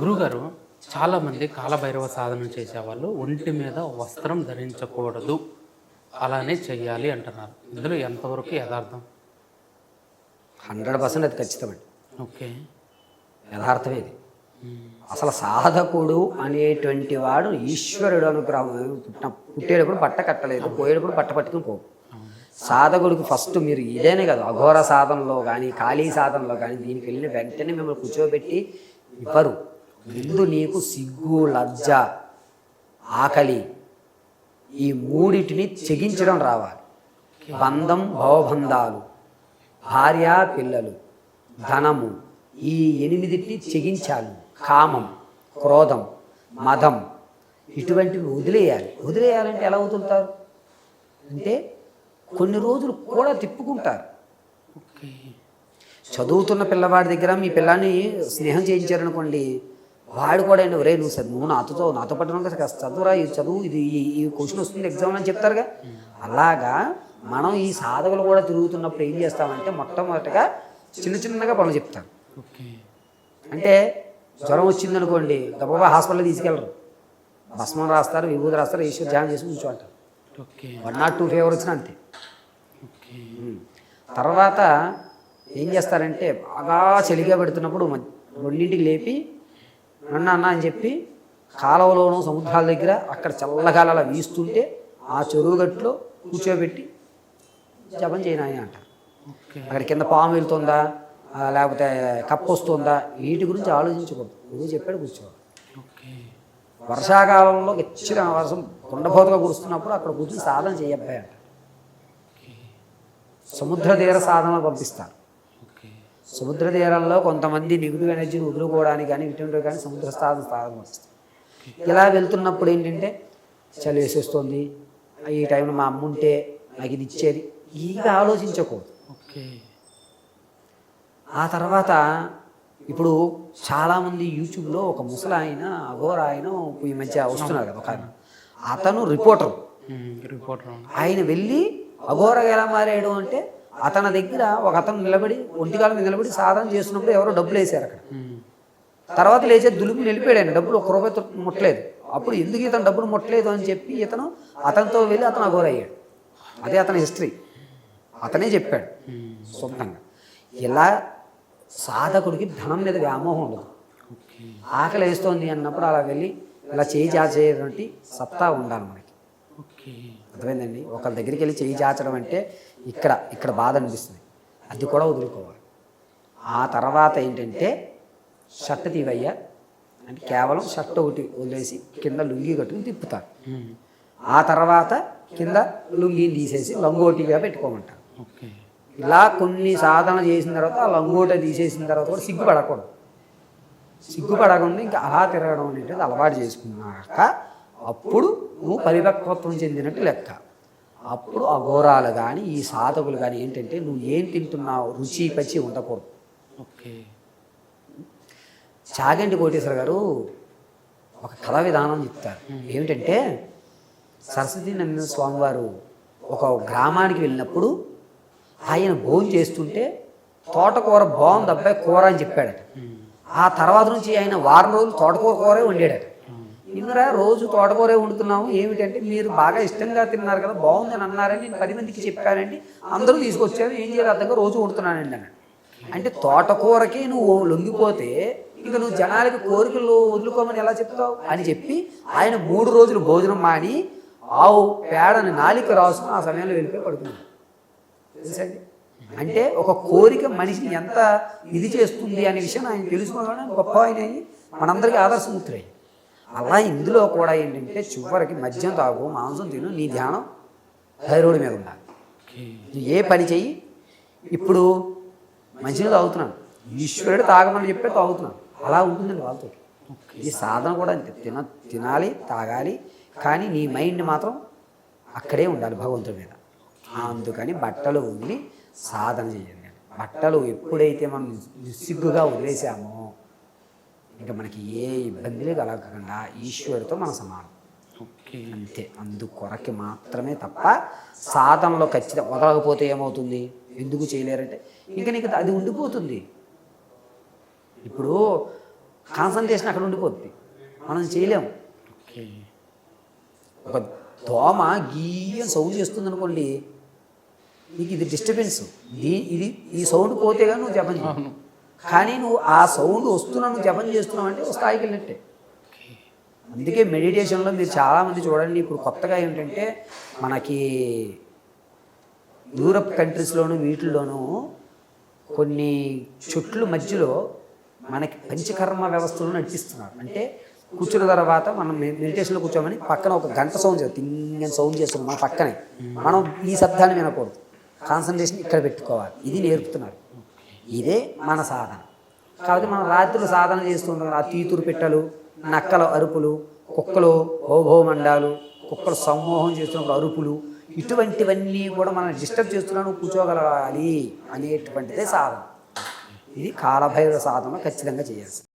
గురుగారు చాలామంది కాలభైరవ సాధన చేసేవాళ్ళు ఒంటి మీద వస్త్రం ధరించకూడదు. అలానే చెయ్యాలి అంటున్నారు. ఇందులో ఎంతవరకు యథార్థం? హండ్రెడ్ పర్సెంట్ అది ఖచ్చితమండి ఓకే. యథార్థమే ఇది. అసలు సాధకుడు అనేటువంటి వాడు ఈశ్వరుడు అనుగ్రహం పుట్టిన పుట్టేటప్పుడు బట్ట కట్టలేదు పోయేటప్పుడు బట్ట పట్టుకుని పో సాధకుడికి ఫస్ట్ మీరు ఇదేనే కాదు అఘోర సాధనలో కానీ ఖాళీ సాధనలో కానీ దీనికి వెళ్ళిన వెంటనే మిమ్మల్ని కూర్చోబెట్టి ఇవ్వరు. ముందు నీకు సిగ్గు లజ్జ ఆకలి ఈ మూడిటిని చెగించడం రావాలి. బంధం భవబంధాలు భార్య పిల్లలు ధనము ఈ ఎనిమిదిటిని చెగించాలి కామం క్రోధం మదం ఇటువంటివి వదిలేయాలి. వదిలేయాలంటే ఎలా వదులుతారు? అంటే కొన్ని రోజులు కూడా తిప్పుకుంటారు. చదువుతున్న పిల్లవాడి దగ్గర మీ పిల్లాన్ని స్నేహం చేయించారనుకోండి వాడు కూడా ఏంటి ఒరే నువ్వు నువ్వు నాతో నాతో పట్టిన కాస్త చదువురా ఇది చదువు ఇది ఈ- క్వశ్చన్ వస్తుంది ఎగ్జామ్ అని చెప్తారుగా. అలాగా మనం ఈ సాధకులు కూడా తిరుగుతున్నప్పుడు ఏం చేస్తామంటే మొట్టమొదటిగా చిన్న చిన్నగా పనులు చెప్తారు. ఓకే. అంటే జ్వరం వచ్చిందనుకోండి గబగబా హాస్పిటల్ తీసుకెళ్ళరు. భస్మం రాస్తారు విభూతి రాస్తారు ఈశ్వర్ ధ్యానం చేసి కూర్చోంటారు వన్ నాట్ టూ ఫీవర్ వచ్చినా అంతే. తర్వాత ఏం చేస్తారంటే బాగా చలిగా పెడుతున్నప్పుడు రెండింటికి లేపి నన్ను అన్న అని చెప్పి కాలువలోనూ సముద్రాల దగ్గర అక్కడ చల్లగాలి అలా వీస్తుంటే ఆ చెరువు గట్టులో కూర్చోబెట్టి జపం చేయనాయని అంటారు అక్కడ కింద పాము వెళ్తుందా? లేకపోతే కప్పు వస్తుందా? వీటి గురించి ఆలోచించకూడదు. నువ్వు చెప్పాడు కూర్చోవాలి. వర్షాకాలంలో ఇచ్చిన వర్షం కుండపోతగా కురుస్తున్నప్పుడు అక్కడ కూర్చొని సాధన చేయబ్బాయి అంట. సముద్ర తీర సాధన పంపిస్తారు. సముద్ర తీరంలో కొంతమంది నెగిటివ్ ఎనర్జీని వదులుకోవడానికి కానీ ఇటువంటి కానీ సముద్ర సాధన పంపిస్తారు ఇలా వెళ్తున్నప్పుడు ఏంటంటే చలి వేసేస్తుంది. ఈ టైంలో మా అమ్మ ఉంటే నాకు ఇది ఇచ్చేది. ఇక ఆలోచించకూడదు ఓకే. ఆ తర్వాత ఇప్పుడు చాలామంది యూట్యూబ్లో ఒక ముసలి ఆయన అఘోర ఆయన ఈ మధ్య వస్తున్నారు కదా ఒక ఆయన. అతను రిపోర్టర్. రిపోర్టర్. ఆయన వెళ్ళి అఘోరగా ఎలా మారాడు అంటే అతని దగ్గర ఒక అతను నిలబడి ఒంటికాల మీద నిలబడి సాధన చేస్తున్నప్పుడు ఎవరో డబ్బులు వేశారు అక్కడ. తర్వాత లేచే దులుపు నిలిపాడు ఆయన. డబ్బులు ఒక్క రూపాయి ముట్టలేదు. అప్పుడు ఎందుకు ఇతను డబ్బులు ముట్టలేదు అని చెప్పి ఇతను అతనితో వెళ్ళి అతను అఘోర అయ్యాడు అదే అతని హిస్టరీ. అతనే చెప్పాడు సొంతంగా. ఇలా సాధకుడికి ధనం మీద వ్యామోహం ఉండదు. ఆకలి వేస్తోంది అన్నప్పుడు అలా వెళ్ళి ఇలా చేయి చాచేటువంటి సత్తా ఉండాలి మనకి. అర్థమైందండి? ఒకరి దగ్గరికి వెళ్ళి చేయి చాచడం అంటే ఇక్కడ ఇక్కడ బాధ అనిపిస్తుంది. అది కూడా వదులుకోవాలి. ఆ తర్వాత ఏంటంటే షర్ట్ తీవయ్యా. అంటే కేవలం షర్ట్ ఒకటి వదిలేసి కింద లుంగి కట్టుకుని తిప్పుతారు. ఆ తర్వాత కింద లుంగిని తీసేసి లంగోటిగా పెట్టుకోమంటారు. ఇలా కొన్ని సాధన చేసిన తర్వాత ఆ లంగోట తీసేసిన తర్వాత కూడా సిగ్గుపడకూడదు. సిగ్గుపడకుండా ఇంకా అలా తిరగడం అనేది అలవాటు చేసుకున్నాక అప్పుడు నువ్వు పరిపక్వత్వం చెందినట్టు లెక్క. అప్పుడు అఘోరాలు కానీ ఈ సాధకులు కానీ ఏంటంటే నువ్వు ఏం తింటున్నావు? రుచి పచ్చి ఉండకూడదు. ఓకే. చాగంటి కోటేశ్వర గారు ఒక కథ విధానం చెప్తారు. ఏమిటంటే సరస్వతి నందిన స్వామివారు ఒక గ్రామానికి వెళ్ళినప్పుడు ఆయన భోజనం చేస్తుంటే తోటకూర బాగుంది అబ్బాయి కూర అని చెప్పాడట. ఆ తర్వాత నుంచి ఆయన వారం రోజులు తోటకూర కూరే వండాడట. ఇందురా రోజు తోటకూరే వండుతున్నాము ఏమిటంటే మీరు బాగా ఇష్టంగా తిన్నారు కదా బాగుందని అన్నారని నేను పది మందికి చెప్పానండి. అందరూ తీసుకొచ్చారు. ఏం చేయాలి అర్థంగా రోజు వండుతున్నానండి అన్నాడు. అంటే తోటకూరకి నువ్వు లొంగిపోతే ఇక నువ్వు జనాలకి కోరికలు వదులుకోమని ఎలా చెప్తావు? అని చెప్పి ఆయన మూడు రోజులు భోజనం మాని ఆవు పేడని నాలిక రాసుకుని ఆ సమయంలో వెళ్ళిపోయి పడుకున్నాడు. తెలుసండి? అంటే ఒక కోరిక మనిషిని ఎంత ఇది చేస్తుంది అనే విషయం ఆయన తెలుసుకోవడం గొప్ప ఆయన మనందరికీ ఆదర్శమూర్తులయ్యి అలా ఇందులో కూడా ఏంటంటే చివరికి మద్యం తాగు మాంసం తిను నీ ధ్యానం భైరవుడి మీద ఉండాలి. నువ్వు ఏ పని చెయ్యి? ఇప్పుడు మంచిగా తాగుతున్నాను. ఈశ్వరుడు తాగమని చెప్పే తాగుతున్నాను. అలా ఉంటుందండి వాళ్ళతో. ఈ సాధన కూడా అంతే. తిన తినాలి తాగాలి కానీ నీ మైండ్ మాత్రం అక్కడే ఉండాలి భగవంతుడి మీద. అందుకని బట్టలు వదిలి సాధన చేయండి. బట్టలు ఎప్పుడైతే మనం నిస్సిగ్గుగా వదిలేసామో ఇంకా మనకి ఏ ఇబ్బందులు కలగకుండా ఈశ్వరుడితో మన సమానం. ఓకే. అంతే. అందుకొరకి మాత్రమే తప్ప సాధనలో ఖచ్చితంగా వదలకపోతే ఏమవుతుంది? ఎందుకు చేయలేరంటే? ఇంకా నీకు అది ఉండిపోతుంది. ఇప్పుడు కాన్సన్ట్రేషన్ అక్కడ ఉండిపోద్ది. మనం చేయలేము. ఒక దోమ గీయం సౌండ్ చేస్తుంది అనుకోండి నీకు ఇది డిస్టర్బెన్స్ ఇది ఈ సౌండ్ పోతే కానీ నువ్వు జపం కానీ నువ్వు ఆ సౌండ్ వస్తున్నా నువ్వు జపం చేస్తున్నావు అంటే ఒక స్థాయికి వెళ్ళినట్టే. అందుకే మెడిటేషన్లో మీరు చాలామంది చూడండి ఇప్పుడు కొత్తగా ఏంటంటే మనకి యూరప్ కంట్రీస్లోను వీటిల్లోనూ కొన్ని చెట్లు మధ్యలో మనకి పంచకర్మ వ్యవస్థలు నడిపిస్తున్నారు. అంటే కూర్చున్న తర్వాత మనం మెడిటేషన్లో కూర్చోమని పక్కన ఒక గంట సౌండ్ తింగని సౌండ్ చేస్తున్నాం మన పక్కనే. మనం ఈ శబ్దాన్ని వినకూడదు. కాన్సన్ట్రేషన్ ఇక్కడ పెట్టుకోవాలి. ఇది నేర్పుతున్నారు. ఇదే మన సాధన. కాబట్టి మనం రాత్రులు సాధన చేస్తుంటాం. ఆ తీతురు పెట్టలు నక్కల అరుపులు కుక్కలు భౌభౌమండాలు కుక్కలు సమూహం చేస్తున్నప్పుడు అరుపులు ఇటువంటివన్నీ కూడా మనం డిస్టర్బ్ చేస్తున్నాను కూర్చోగలగాలి అనేటువంటిదే సాధన. ఇది కాలభైరవ సాధన ఖచ్చితంగా చేయాల్సింది.